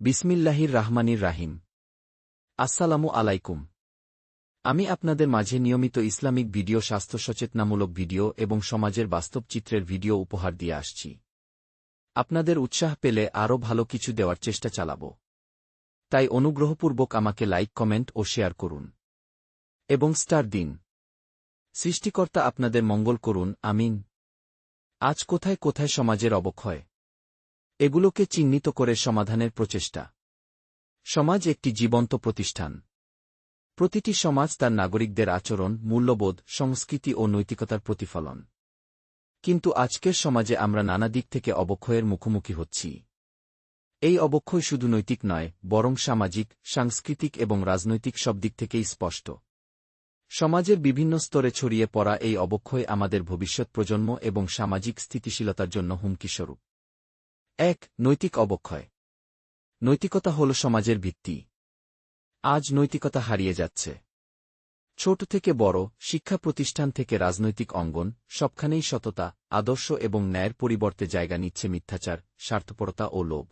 বিসমিল্লাহির রাহমানির রাহিম। আসসালামু আলাইকুম। আমি আপনাদের মাঝে নিয়মিত ইসলামিক ভিডিও, স্বাস্থ্য সচেতনামূলক ভিডিও এবং সমাজের বাস্তব চিত্রের ভিডিও উপহার দিয়ে আসছি। আপনাদের উৎসাহ পেলে আরও ভালো কিছু দেওয়ার চেষ্টা চালাব। তাই অনুগ্রহপূর্বক আমাকে লাইক, কমেন্ট ও শেয়ার করুন। এবং স্টার দিন। সৃষ্টিকর্তা আপনাদের মঙ্গল করুন, আমিন। আজ কোথায় কোথায় সমাজের অবক্ষয়? এগুলোকে চিহ্নিত করে সমাধানের প্রচেষ্টা। সমাজ একটি জীবন্ত প্রতিষ্ঠান। প্রতিটি সমাজ তার নাগরিকদের আচরণ, মূল্যবোধ, সংস্কৃতি ও নৈতিকতার প্রতিফলন। কিন্তু আজকের সমাজে আমরা নানা দিক থেকে অবক্ষয়ের মুখোমুখি হচ্ছি। এই অবক্ষয় শুধু নৈতিক নয়, বরং সামাজিক, সাংস্কৃতিক এবং রাজনৈতিক সব দিক থেকেই স্পষ্ট। সমাজের বিভিন্ন স্তরে ছড়িয়ে পড়া এই অবক্ষয় আমাদের ভবিষ্যৎ প্রজন্ম এবং সামাজিক স্থিতিশীলতার জন্য হুমকিস্বরূপ। এক নৈতিক অবক্ষয়। নৈতিকতা হল সমাজের ভিত্তি। আজ নৈতিকতা হারিয়ে যাচ্ছে। ছোট থেকে বড়, শিক্ষা প্রতিষ্ঠান থেকে রাজনৈতিক অঙ্গন, সবখানেই সততা, আদর্শ এবং ন্যায়ের পরিবর্তে জায়গা নিচ্ছে মিথ্যাচার, স্বার্থপরতা ও লোভ।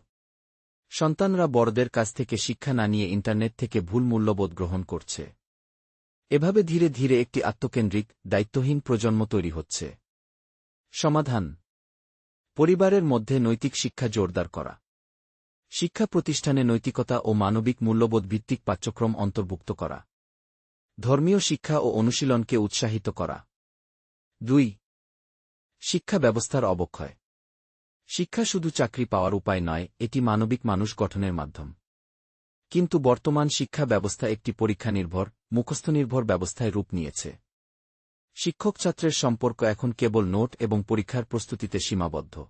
সন্তানরা বড়দের কাছ থেকে শিক্ষা না নিয়ে ইন্টারনেট থেকে ভুল মূল্যবোধ গ্রহণ করছে। এভাবে ধীরে ধীরে একটি আত্মকেন্দ্রিক, দায়িত্বহীন প্রজন্ম তৈরি হচ্ছে। সমাধান পরিবারের মধ্যে নৈতিক শিক্ষা জোরদার করা। শিক্ষা প্রতিষ্ঠানে নৈতিকতা ও মানবিক মূল্যবোধ ভিত্তিক পাঠ্যক্রম অন্তর্ভুক্ত করা। ধর্মীয় শিক্ষা ও অনুশীলনকে উৎসাহিত করা। দুই, শিক্ষা ব্যবস্থার অবক্ষয়। শিক্ষা শুধু চাকরি পাওয়ার উপায় নয়, এটি মানবিক মানুষ গঠনের মাধ্যম। কিন্তু বর্তমান শিক্ষা ব্যবস্থা একটি পরীক্ষা নির্ভর মুখস্থনির্ভর ব্যবস্থায় রূপ নিয়েছে। শিক্ষক ছাত্রের সম্পর্ক এখন কেবল নোট এবং পরীক্ষার প্রস্তুতিতে সীমাবদ্ধ।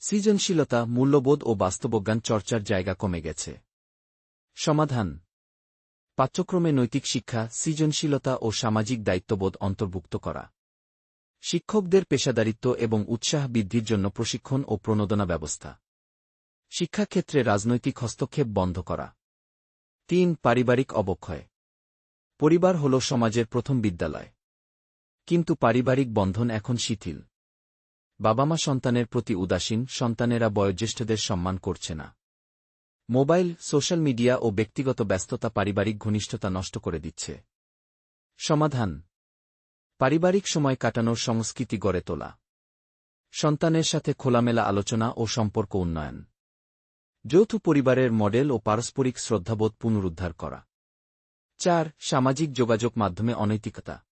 সৃজনশীলতা, মূল্যবোধ ও বাস্তবজ্ঞান চর্চার জায়গা কমে গেছে। সমাধান। পাঠ্যক্রমে নৈতিক শিক্ষা, সৃজনশীলতা ও সামাজিক দায়িত্ববোধ অন্তর্ভুক্ত করা। শিক্ষকদের পেশাদারিত্ব এবং উৎসাহ বৃদ্ধির জন্য প্রশিক্ষণ ও প্রণোদনা ব্যবস্থা। শিক্ষাক্ষেত্রে রাজনৈতিক হস্তক্ষেপ বন্ধ করা। তিন, পারিবারিক অবক্ষয়। পরিবার হল সমাজের প্রথম বিদ্যালয়। কিন্তু পারিবারিক বন্ধন এখন শিথিল। বাবা মা সন্তানের প্রতি উদাসীন, সন্তানেরা বয়োজ্যেষ্ঠদের সম্মান করছে না। মোবাইল, সোশ্যাল মিডিয়া ও ব্যক্তিগত ব্যস্ততা পারিবারিক ঘনিষ্ঠতা নষ্ট করে দিচ্ছে। সমাধান। পারিবারিক সময় কাটানোর সংস্কৃতি গড়ে তোলা। সন্তানের সাথে খোলামেলা আলোচনা ও সম্পর্ক উন্নয়ন। যৌথ পরিবারের মডেল ও পারস্পরিক শ্রদ্ধাবোধ পুনরুদ্ধার করা। চার, সামাজিক যোগাযোগ মাধ্যমে অনৈতিকতা।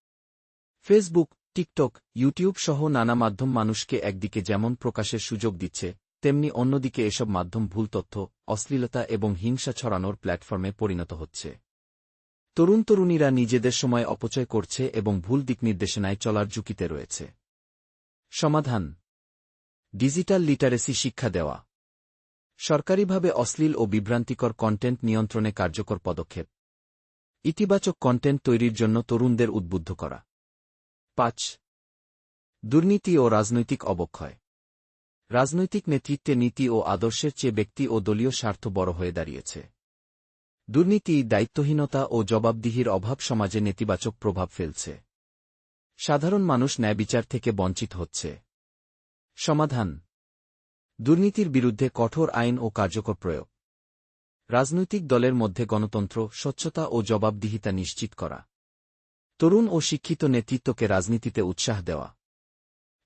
ফেসবুক টিকটক ইউটিউব সহ নানা মাধ্যম মানুষকে একদিকে যেমন প্রকাশের সুযোগ দিচ্ছে, তেমনি অন্যদিকে এসব মাধ্যম ভুল তথ্য, অশ্লীলতা এবং হিংসা ছড়ানোর প্ল্যাটফর্মে পরিণত হচ্ছে। তরুণ তরুণীরা নিজেদের সময় অপচয় করছে এবং ভুল দিকনির্দেশনায় চলার ঝুঁকিতে রয়েছে। সমাধান। ডিজিটাল লিটারেসি শিক্ষা দেওয়া। সরকারিভাবে অশ্লীল ও বিভ্রান্তিকর কন্টেন্ট নিয়ন্ত্রণে কার্যকর পদক্ষেপ। ইতিবাচক কন্টেন্ট তৈরির জন্য তরুণদের উদ্বুদ্ধ করা। পাঁচ। দুর্নীতি ও রাজনৈতিক অবক্ষয়। রাজনৈতিক নেতৃত্বে নীতি ও আদর্শের চেয়ে ব্যক্তি ও দলীয় স্বার্থ বড় হয়ে দাঁড়িয়েছে। দুর্নীতি দায়িত্বহীনতা ও জবাবদিহির অভাব সমাজে নেতিবাচক প্রভাব ফেলছে। সাধারণ মানুষ ন্যায়বিচার থেকে বঞ্চিত হচ্ছে। সমাধান। দুর্নীতির বিরুদ্ধে কঠোর আইন ও কার্যকর প্রয়োগ। রাজনৈতিক দলের মধ্যে গণতন্ত্র, স্বচ্ছতা ও জবাবদিহিতা নিশ্চিত করা। তরুণ ও শিক্ষিত নেতৃত্বকে রাজনীতিতে উৎসাহ দেওয়া।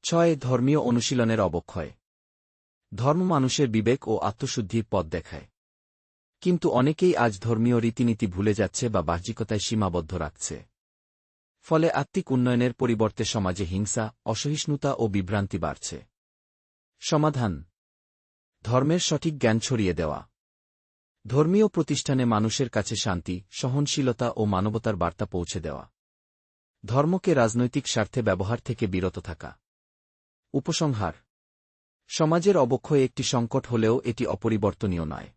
ছয়, ধর্মীয় অনুশীলনের অবক্ষয়। ধর্ম মানুষের বিবেক ও আত্মশুদ্ধির পথ দেখায়। কিন্তু অনেকেই আজ ধর্মীয় রীতিনীতি ভুলে যাচ্ছে বা বাহ্যিকতায় সীমাবদ্ধ রাখছে। ফলে আত্মিক উন্নয়নের পরিবর্তে সমাজে হিংসা, অসহিষ্ণুতা ও বিভ্রান্তি বাড়ছে। সমাধান। ধর্মের সঠিক জ্ঞান ছড়িয়ে দেওয়া। ধর্মীয় প্রতিষ্ঠানে মানুষের কাছে শান্তি, সহনশীলতা ও মানবতার বার্তা পৌঁছে দেওয়া। ধর্মকে রাজনৈতিক স্বার্থে ব্যবহার থেকে বিরত থাকা। উপসংহার। সমাজের অবক্ষয় একটি সংকট হলেও এটি অপরিবর্তনীয় নয়।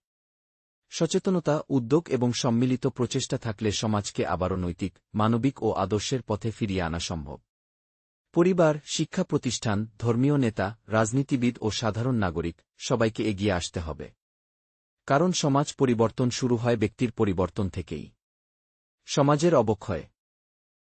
সচেতনতা, উদ্যোগ এবং সম্মিলিত প্রচেষ্টা থাকলে সমাজকে আবারও নৈতিক, মানবিক ও আদর্শের পথে ফিরিয়ে আনা সম্ভব। পরিবার, শিক্ষা প্রতিষ্ঠান, ধর্মীয় নেতা, রাজনীতিবিদ ও সাধারণ নাগরিক, সবাইকে এগিয়ে আসতে হবে। কারণ সমাজ পরিবর্তন শুরু হয় ব্যক্তির পরিবর্তন থেকেই। সমাজের অবক্ষয়।